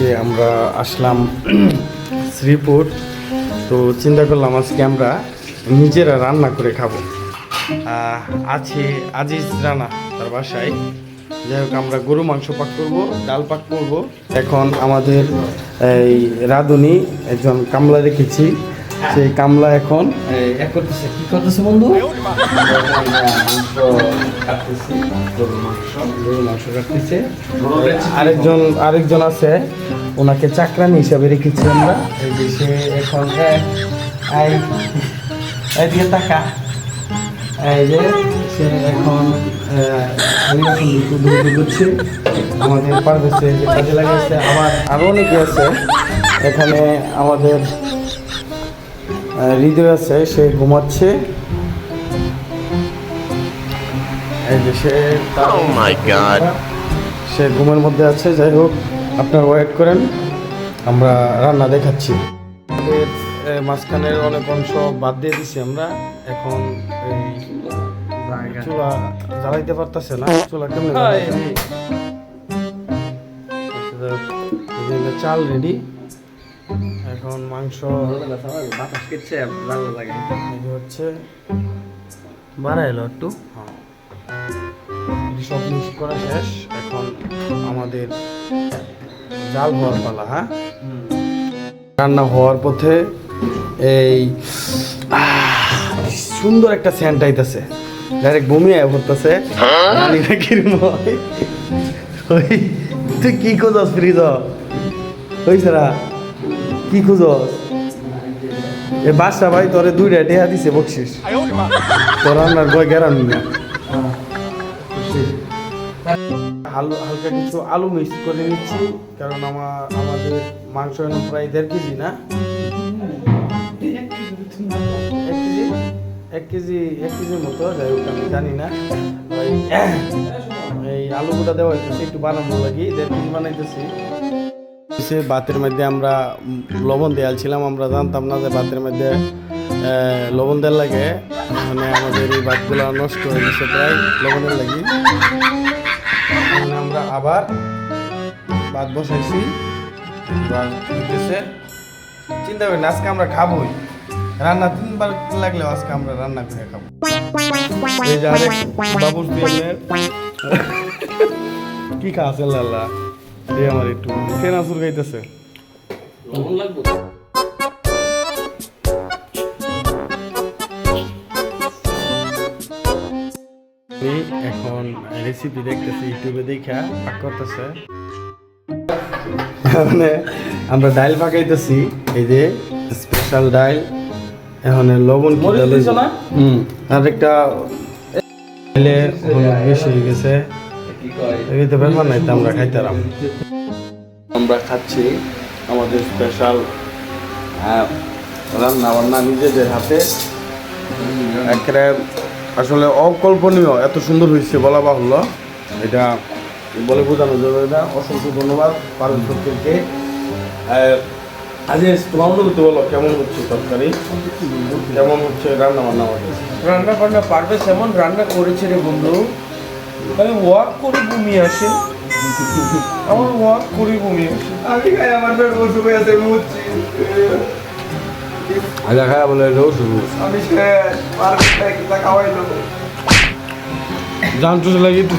আজকে আমরা আসলাম শ্রীপুর। তো চিন্তা করলাম আজকে আমরা নিজেরা রান্না করে খাব। আছে আজিজ রানা তার বাসায়। যাই হোক, আমরা গরু মাংস পাক করব, ডাল পাক করব। এখন আমাদের এই রাঁধুনি একজন কামলা রেখেছি। সেই কামলা এখন। করতেছে। কি করতেছে বন্ধু? কাটতেছি মাংস কাটতেছে আরেকজন আরেকজন আছে ওনাকে চাকরানি হিসাবে রেখেছি আমরা। সে এখন এদিকে এই যে সে এখন আমাদের পারভেজে কাজে লাগিয়েছে আমার আরও অনেকে আছে। এখানে আমাদের হৃদয় আছে সে ঘুমাচ্ছে। সে Oh. সে ঘুমের মধ্যে আছে। যাই হোক আপনার ওয়েট করেন আমরা রান্না দেখাচ্ছি। মাঝখানের অনেক অংশ বাদ দিয়ে দিছি আমরা। এখন এই চুলা জ্বালাইতে পারতেছে না। চুলা কেমন চাল রেডি এখন মাংস হচ্ছে বাড়াইলো একটু। হ্যাঁ। সব মিক্স করা শেষ। এখন আমাদের জাল হওয়ার পালা হ্যাঁ? রান্না হওয়ার পথে এই সুন্দর একটা স্যান্ট আইতাছে। ডাইরেক্ট বমি আয় পড়তেছে। জানি না কিরম হয় ওই তুই কি খুঁজস ফ্রিজ? হইছে না? কি খুঁজস? এ বাসা ভাই তোরে দুইটা টেহা দিছে, বকশিস। তোর রান্নার গয় গেরান না। আলু হালকা কিছু আলু মিক্স করে নিচ্ছি, কারণ আমার আমাদের মাংস এখন প্রায় দেড় কেজি না? এক কেজি? এক কেজি এক কেজির মতো, যাই হোক, আমি জানি না। এই আলুগুলো দেওয়া হইতেছে, একটু বানানো লাগি, দেড় কেজি বানাইতেছি। সে বাতের মধ্যে আমরা লবণ দেয়াল ছিলাম আমরা জানতাম না যে বাতের মধ্যে লবণ দেওয়ার লাগে। মানে আমাদের এই ভাতগুলো নষ্ট হয়ে গেছে প্রায় লবণের লাগি। এখানে আমরা আবার ভাত বসাইছি চিন্তা করি আজকে আমরা খাবোই। রান্না তিনবার লাগলে আজকে আমরা রান্না করে খাব। কি খাওয়া লাল্লা? এই আমার একটু ফেনাসুর গাইতেছে। লবণ লাগবে? আমি এখন রেসিপি দেখতেছি ইউটিউবে দেখা পাক করতেছে। মানে আমরা ডাইল পাকাইতেছি এই যে স্পেশাল ডাইল এখন লবণ? হুম। আর একটা বেশি হয়ে গেছে। কি কয়? এগুলো ব্যাপার নাই তো আমরা খাইতাম আমরা খাচ্ছি আমাদের স্পেশাল রান্না বান্না নিজেদের হাতে। একেবারে আসলে অকল্পনীয় এত সুন্দর হয়েছে বলা বাহুল্য। এটা বলে বোঝানো যাবে না অসংখ্য ধন্যবাদ পারুল সত্যকে। আজ তোমার বলতে বলো কেমন হচ্ছে তরকারি? কেমন হচ্ছে রান্না বান্না রান্না বান্না পারবে সেমন রান্না করেছে রে বন্ধু। আমি ওয়াক করে বমি আসে। আমার ওয়াক করে বমি আসে। আমি খাই আমার পেট বসে হয়ে আছে বুঝছি খায় বলে আমি শেষ খাওয়াই দেবো জানতো লাগে তুই